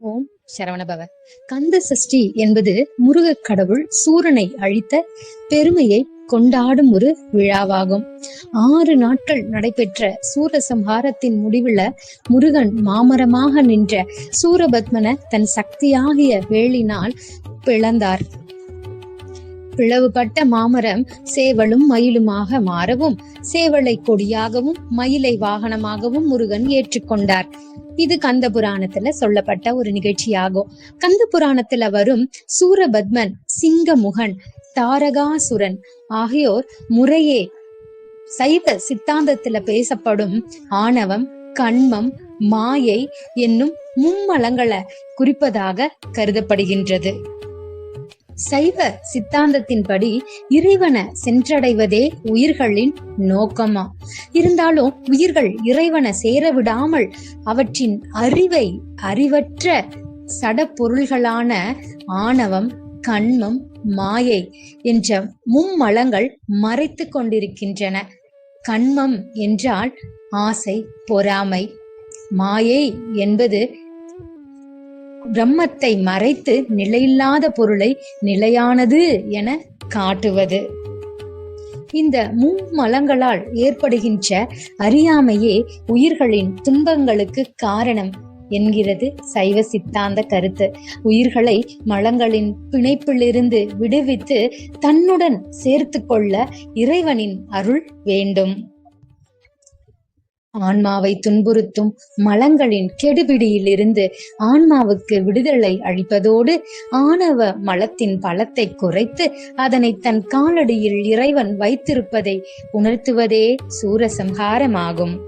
ஓம் சரவணபவ. கந்த சஷ்டி என்பது முருகக் கடவுள் சூரனை அழித்த பெருமையை கொண்டாடும் ஒரு விழாவாகும். ஆறு நாட்கள் நடைபெற்ற சூரசம்ஹாரத்தின் முடிவுல முருகன் மாமரமாக நின்ற சூரபத்மன தன் சக்தியாகிய வேலினால் பிளந்தார். பிளவுபட்ட மாமரம் சேவலும் மயிலுமாக மாறவும் சேவலை கொடியாகவும் மயிலை வாகனமாகவும் முருகன் ஏற்றுக்கொண்டார். இது கந்த புராணத்துல சொல்லப்பட்ட ஒரு நிகழ்ச்சியாகும். கந்த புராணத்துல வரும் சூரபத்மன் சிங்கமுகன் தாரகாசுரன் ஆகியோர் முறையே சைவ சித்தாந்தத்துல பேசப்படும் ஆணவம் கண்மம் மாயை என்னும் மும்மலங்களை குறிப்பதாக கருதப்படுகின்றது. சைவ சித்தாந்தத்தின்படி இறைவனை சென்றடைவதே உயிர்களின் நோக்கமா? இருந்தாலும் உயிர்கள் இறைவனை சேர விடாமல் அவற்றின் அறிவை அறிவற்ற சடப்பொருள்களான ஆணவம் கண்மம் மாயை என்ற மும்மலங்கள் மறைத்து கொண்டிருக்கின்றன. கண்மம் என்றால் ஆசை பொறாமை. மாயை என்பது பிரம்மத்தை மறைத்து நிலையில்லாத பொருளை நிலையானது என காட்டுவது. இந்த மும்மலங்களால் ஏற்படுகின்ற அறியாமையே உயிர்களின் துன்பங்களுக்கு காரணம் என்கிறது சைவ சித்தாந்த கருத்து. உயிர்களை மலங்களின் பிணைப்பிலிருந்து விடுவித்து தன்னுடன் சேர்த்து கொள்ள இறைவனின் அருள் வேண்டும். ஆன்மாவை துன்புறுத்தும் மலங்களின் கெடுபிடியிலிருந்து ஆன்மாவுக்கு விடுதலை அளிப்பதோடு ஆணவ மலத்தின் பலத்தை குறைத்து அதனை தன் காலடியில் இறைவன் வைத்திருப்பதை உணர்த்துவதே சூரசம்ஹாரமாகும்.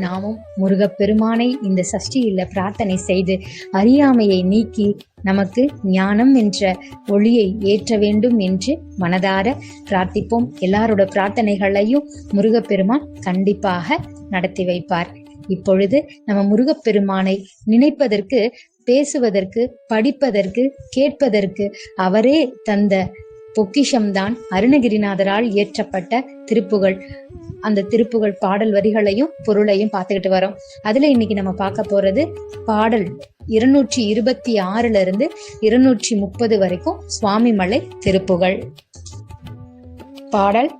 நாமும் முருகப்பெருமானை இந்த சஷ்டியில பிரார்த்தனை செய்து அறியாமையை நீக்கி நமக்கு ஞானம் என்ற ஒளியை ஏற்ற வேண்டும் என்று மனதார பிரார்த்திப்போம். எல்லாரோட பிரார்த்தனைகளையும் முருகப்பெருமான் கண்டிப்பாக நடத்தி வைப்பார். இப்பொழுது நம்ம முருகப்பெருமானை நினைப்பதற்கு பேசுவதற்கு படிப்பதற்கு கேட்பதற்கு அவரே தந்த பொக்கிஷம்தான் அருணகிரிநாதரால் இயற்றப்பட்ட திருப்புகள் அந்த திருப்புகள் பாடல் வரிகளையும் பொருளையும் பார்த்துக்கிட்டு வரோம். அதுல இன்னைக்கு நம்ம பார்க்க போறது பாடல் இருநூற்றி இருபத்தி ஆறுல இருந்து இருநூற்றி முப்பது வரைக்கும் சுவாமிமலை திருப்புகள். பாடல்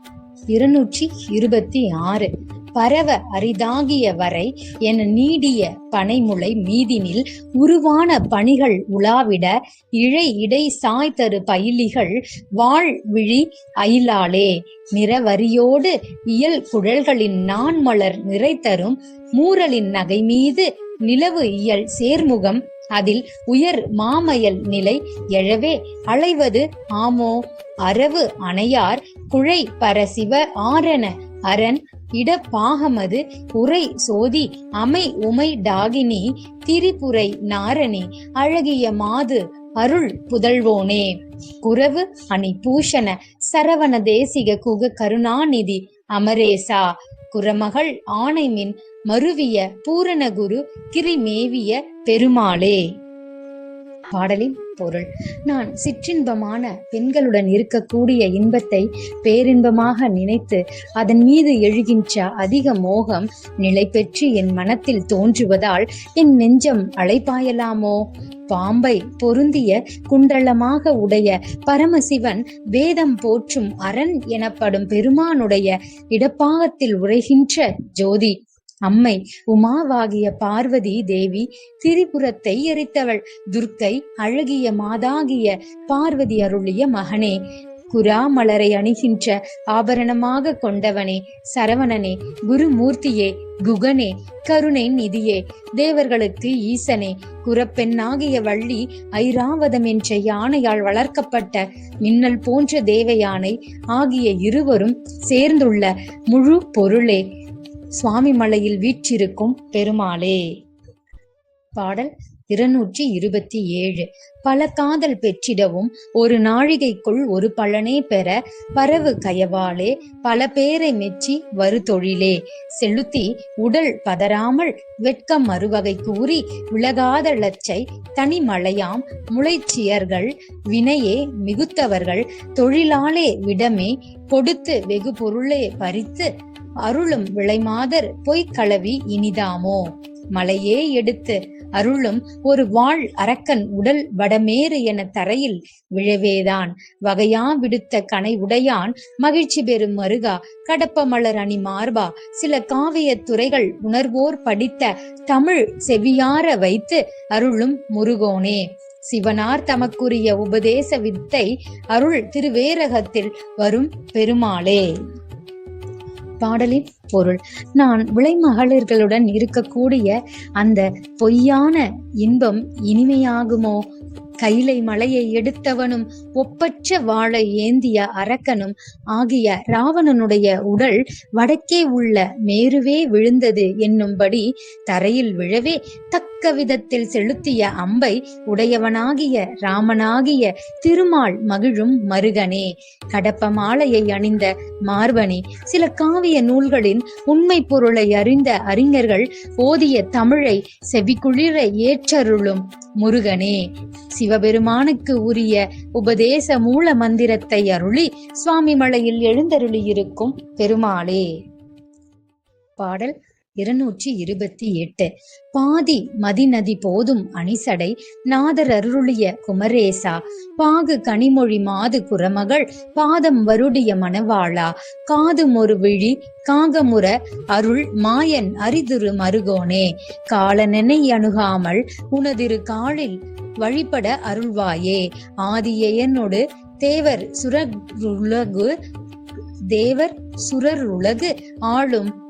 இருநூற்றி இருபத்தி ஆறு. பரவ அரிதாகிய வரை என நீடிய பனைமுளை மீதினில் உருவான பணிகள் உலாவிட இழை இடை சாய்தரு பயிலிகள் வாழ் விழி அயிலாளே. நிறவரியோடு இயல் குழல்களின் நான்மலர் நிறைத்தரும் மூரலின் நகை மீது நிலவு இயல் சேர்முகம் அதில் உயர் மாமயல் நிலை எழவே அலைவது ஆமோ. அரவு அணையார் குழை பரசிவ ஆரண அரண் இடப்பாகமது உரை சோதி அமை உமை டாகினி திரிபுரை நாரணி அழகிய மாது அருள் புதல்வோனே. குரவு அணி பூஷண சரவண தேசிக குக கருணாநிதி அமரேசா. குரமகள் ஆணைமின் மருவிய பூரணகுரு கிரிமேவிய பெருமாளே. பாடலின் பொருள். நான் சிற்றின்பமான பெண்களுடன் இருக்கக்கூடிய இன்பத்தை பேரின்பமாக நினைத்து அதன் மீது எழுகின்ற அதிக மோகம் நிலை பெற்று என் மனத்தில் தோன்றுவதால் என் நெஞ்சம் அழைப்பாயலாமோ பாம்பை பொருந்திய குண்டலமாக உடைய பரமசிவன் வேதம் போற்றும் அரண் எனப்படும் பெருமானுடைய இடப்பாகத்தில் உரைகின்ற ஜோதி. அம்மை உமாவாகிய பார்வதி தேவி திரிபுரத்தை எரித்தவள். துர்க்கை அழகிய மாதாகிய பார்வதி அருளிய மகனே குரா மலரை அணிகின்ற ஆபரணமாக கொண்டவனே சரவணனே குருமூர்த்தியே குகனே கருணை நிதியே தேவர்களுக்கு ஈசனே குரப்பெண்ணாகிய வள்ளி ஐராவதம் என்ற யானையால் வளர்க்கப்பட்ட மின்னல் போன்ற தேவ யானை ஆகிய இருவரும் சேர்ந்துள்ள முழு பொருளே. சுவாமி மலையில் வீற்றிருக்கும் பெருமாளே. பாடல் இருநூற்றி இருபத்தி ஏழு. பல காதல் பெற்றிடவும் ஒரு நாழிகைக்குள் ஒரு பலனே பெற பரவு கயவாளே பல பேரை மெச்சி வரு தொழிலே. செலுத்தி உடல் பதறாமல் வெட்கம் மறுவகை கூறி விலகாத லச்சை தனிமலையாம் முளைச்சியர்கள் வினையே மிகுத்தவர்கள் தொழிலாலே விடமே கொடுத்து வெகு பொருளே பறித்து அருளும் விளைமாதர் பொய்க்களவி இனிதாமோ? மலையே எடுத்து அருளும் ஒரு வாழ் அரக்கன் உடல் வடமேறு என தரையில் விழவேதான். வகையா விடுத்த கனை உடையான் மகிழ்ச்சி பெறும் மருகா. கடப்ப மலர் அணி மார்பா. சில காவிய துறைகள் உணர்வோர் படித்த தமிழ் செவியார வைத்து அருளும் முருகோனே. சிவனார் தமக்குரிய உபதேச வித்தை அருள் திருவேரகத்தில் வரும் பெருமாளே. பாடலின் பொருள். நான் விளைமகளிர்களுடன் இருக்கக்கூடிய அந்த பொய்யான இன்பம் இனிமையாகுமோ? கைலை மலையை எடுத்தவனும் ஒப்பற்ற வாழை ஏந்திய அரக்கனும் ஆகிய ராவணனுடைய உடல் வடக்கே உள்ள மேருவே விழுந்தது என்னும்படி தரையில் விழவே தக்க விதத்தில் செலுத்திய அம்பை உடையவனாகிய ராமனாகிய திருமால் மகிழும் மருகனே. கடப்ப மாலையை அணிந்த மார்பனே சில காவிய நூல்களின் உண்மை பொருளை அறிந்த அறிஞர்கள் ஓதிய தமிழை செவிக்குளிர ஏற்றருளும் முருகனே. சிவபெருமானுக்கு உரிய உபதேச மூல மந்திரத்தை அருளி சுவாமி மலையில் எழுந்தருளியிருக்கும் பெருமாளே. பாடல் இருநூற்றி இருபத்தி எட்டு. பாதி மதிநதி போதும் அணிசடை நாதர் அருளிய குமரேசா. பாகு கனிமொழி மாது குரமகள் பாதம் வருடிய மணவாளா. காதும் ஒரு விழி காகமுற அருள் மாயன் அரிதுரு மருகோனே. காலனெனை அணுகாமல் உனதிரு காலில் வழிபட அருள்வாயே. ஆதியனோடு தேவர் சுரருலகு தேவர் சுரருலகு ஆளும்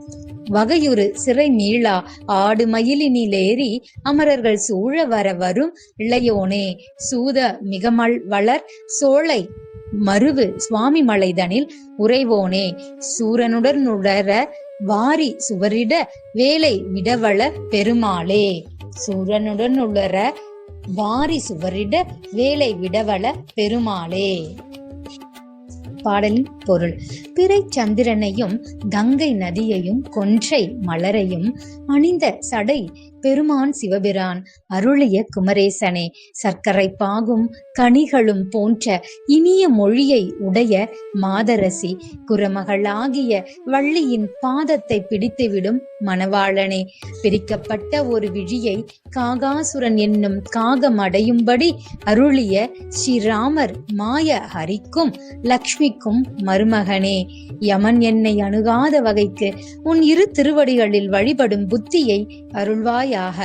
வகையுறு சிறை மீளா ஆடு மயிலினிலேறி அமரர்கள் சூழ வர வரும் இளையோனே சூத மிகமல் வளர் சோலை மருவு சுவாமி மலைதனில் உறைவோனே சூரனுடன் நுடர வாரி சுவரிட வேலை விடவள பெருமாளே. சூரனுடன் உளர வாரி சுவரிட வேலை விடவள பெருமாளே. பாடலின் பொருள். பிறை சந்திரனையும் கங்கை நதியையும் கொன்றை மலரையும் அணிந்த சடை பெருமான் சிவபிரான் அருளிய குமரேசனே சர்க்கரை பாகும் கனிகளும் போன்ற இனிய மொழியை உடைய மாதரசி குரமகளாகிய வள்ளியின் பாதத்தை பிடித்துவிடும் மணவாளனே பிரிக்கப்பட்ட ஒரு விழியை காகாசுரன் என்னும் காகம் அடையும்படி அருளிய ஸ்ரீராமர் மாய ஹரிக்கும் லக்ஷ்மிக்கும் மறு மருமகனே யமன் என்னை அணுகாத வகைக்கு உன் இரு திருவடிகளில் வழிபடும் புத்தியை அருள்வாயாக.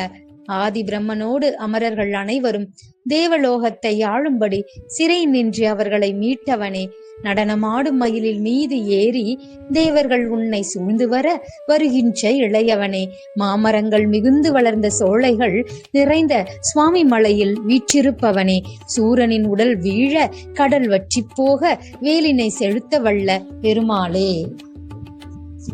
ஆதி பிரம்மனோடு அமரர்கள் அனைவரும் தேவலோகத்தை ஆளும்படி சிறை நின்று அவர்களை மீட்டவனே நடனமாடும் மயிலில் மீது ஏறி தேவர்கள் உன்னை சூழ்ந்து வர வருகின்ற இளையவனே மாமரங்கள் மிகுந்து வளர்ந்த சோலைகள் நிறைந்த சுவாமி மலையில் வீற்றிருப்பவனே சூரனின் உடல் வீழ கடல் வற்றி போக வேலினை செலுத்த வல்ல பெருமாளே.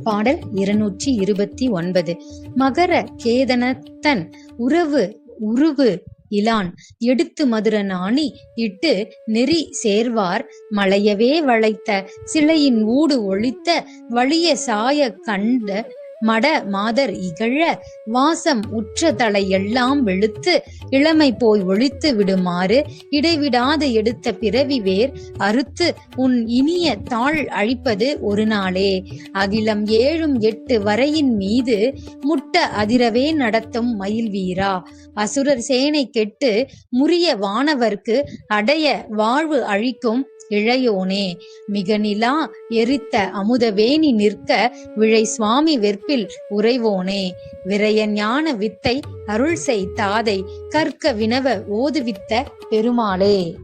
பாடல் இருநூற்றி இருபத்தி ஒன்பது. மகர கேதனத்தன் உறவு உருவு இலான் எடுத்து மதுர நாணி இட்டு நெறி சேர்வார். மலையவே வளைத்த சிலையின் ஊடு ஒழித்த வலிய சாய கண்ட மட மாதர் இகழ வாசம் உற்ற தலை எல்லாம் வெளுத்து இளமை போய் ஒழித்து விடுமாறு இடைவிடாது எடுத்த பிறவி வேர் அறுத்து உன் இனிய தாழ் அழிப்பது ஒரு நாளே. அகிலம் ஏழும் எட்டு வரையின் மீது முட்ட அதிரவே நடத்தும் மயில் வீரா. அசுரர் சேனை கெட்டு முறிய வானவர்க்கு அடைய வாழ்வு அழிக்கும் இளையோனே மிக நிலா எரித்த அமுதவேணி நிற்க விழை சுவாமி வெற்பில் உறைவோனே. விரைய ஞான வித்தை அருள் செய் தாதை கற்க வினவ ஓதுவித்த பெருமாளே.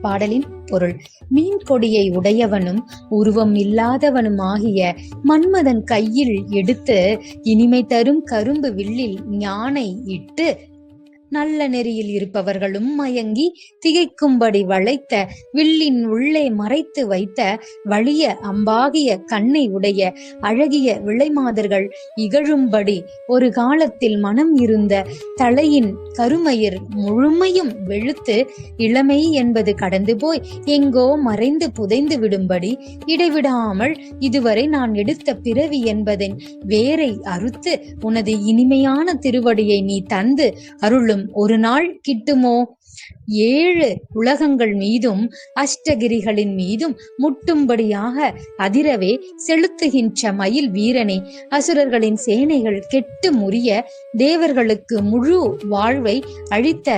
பாடலின் பொருள் மீன் கொடியை உடையவனும் உருவம் இல்லாதவனும் ஆகிய மன்மதன் கையில் எடுத்து இனிமை தரும் கரும்பு வில்லில் ஞானை இட்டு நல்ல நெறியில் இருப்பவர்களும் மயங்கி திகைக்கும்படி வளைத்த வில்லின் உள்ளே மறைத்து வைத்த வலிய அம்பாகிய கண்ணை உடைய அழகிய விளைமாதர்கள் இகழும்படி ஒரு காலத்தில் மனம் இருந்த தலையின் கருமயிர் முழுமையும் வெளுத்து இளமை என்பது கடந்து போய் எங்கோ மறைந்து புதைந்து விடும்படி இடைவிடாமல் இதுவரை நான் எடுத்த பிறவி என்பதன் வேரை அறுத்து உனது இனிமையான திருவடியை நீ தந்து அருளும் ஒரு நாள் கிட்டுமோ ஏழு உலகங்கள் மீதும் அஷ்டகிரிகளின் மீதும் முட்டும்படியாக அதிரவே செலுத்துகின்ற மயில் வீரனே அசுரர்களின் சேனைகள் கெட்டு முறிய தேவர்களுக்கு முழு வாழ்வை அழித்த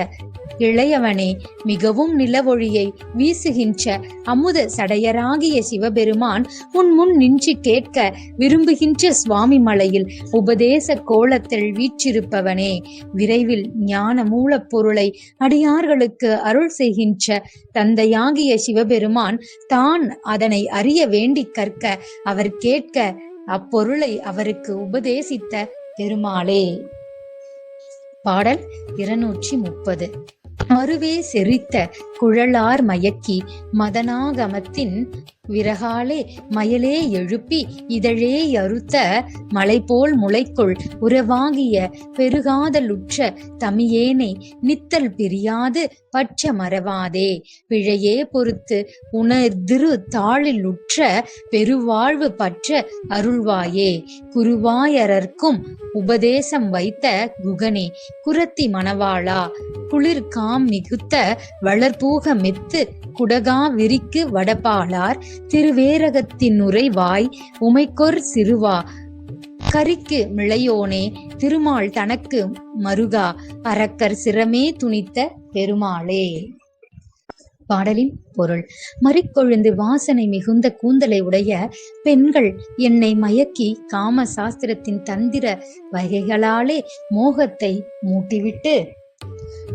இளையவனே மிகவும் நிலவொழியை வீசுகின்ற அமுத சடையராகிய சிவபெருமான் உன் முன் நின்று கேட்க விரும்புகின்ற சுவாமி மலையில் உபதேச கோலத்தில் வீற்றிருப்பவனே விரைவில் ஞான மூலப்பொருளை அடியார்களுக்கு அருள் செய்கின்ற தந்தையாகிய சிவபெருமான் தான் அதனை அறிய வேண்டி கற்க அவர் கேட்க அப்பொருளை அவருக்கு உபதேசித்த பெருமாளே. பாடல் இருநூற்றி முப்பது. மறுவே செறித்த குழலார் மயக்கி மதனாகமத்தின் விறகாலே மயலே எழுப்பி இதழே அறுத்த மலை போல் முளைக்குள் உறவாகிய பெருகாதலுற்ற தமியேனை நித்தல் பிரியாது பற்ற மறவாதே. பிழையே பொறுத்து உணர்திரு தாளில் உற்ற பெருவாழ்வு பற்ற அருள்வாயே. குருவாயரர்க்கும் உபதேசம் வைத்த குகனே குரத்தி மணவாளா குளிர் காம் மிகுத்த வளர்பூக மெத்து குடகா விரிக்கு வடபாளார் திருவேரகத்தின் உரைவாய் உமைக்கொர் சிறுவா கரிக்கு மிளையோனே திருமால் தனக்கு மருகா அரக்கர் சிரமே துணித்த பெருமாளே. பாடலின் பொருள் மறிக்கொழுந்து வாசனை மிகுந்த கூந்தலை உடைய பெண்கள் என்னை மயக்கி காம சாஸ்திரத்தின் தந்திர வகைகளாலே மோகத்தை மூட்டிவிட்டு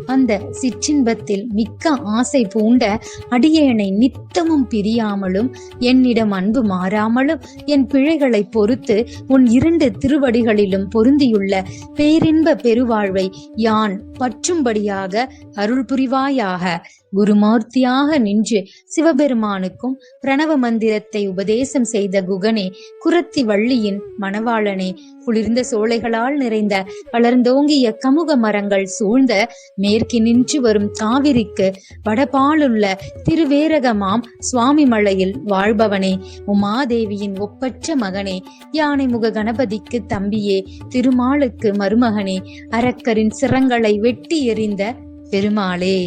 அந்த சிற்றின்பத்தில் மிக்க ஆசை பூண்ட அடியேனை நித்தமும் பிரியாமலும் என்னிடம் அன்பு மாறாமலும் என் பிழைகளை பொறுத்து உன் இரண்டு திருவடிகளிலும் பொருந்தியுள்ள பேரின்ப பெருவாழ்வை யான் பற்றும்படியாக அருள் புரிவாயாக. குருமூர்த்தியாக நின்று சிவபெருமானுக்கும் பிரணவ மந்திரத்தை உபதேசம் செய்த குகனே குரத்தி வள்ளியின் மணவாளனே குளிர்ந்த சோலைகளால் நிறைந்த வளர்ந்தோங்கிய கமுக மரங்கள் சூழ்ந்த மேற்கு நின்று வரும் காவிரிக்கு வடபாலுள்ள திருவேரகமாம் சுவாமி மலையில் வாழ்பவனே உமாதேவியின் ஒப்பற்ற மகனே யானை முக கணபதிக்கு தம்பியே திருமாலுக்கு மருமகனே அரக்கரின் சிரங்களை வெட்டி எறிந்த பெருமாளே.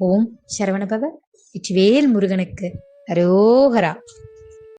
ஓம் சரவணபவ இச்சுவேல் முருகனுக்கு அரோகரா.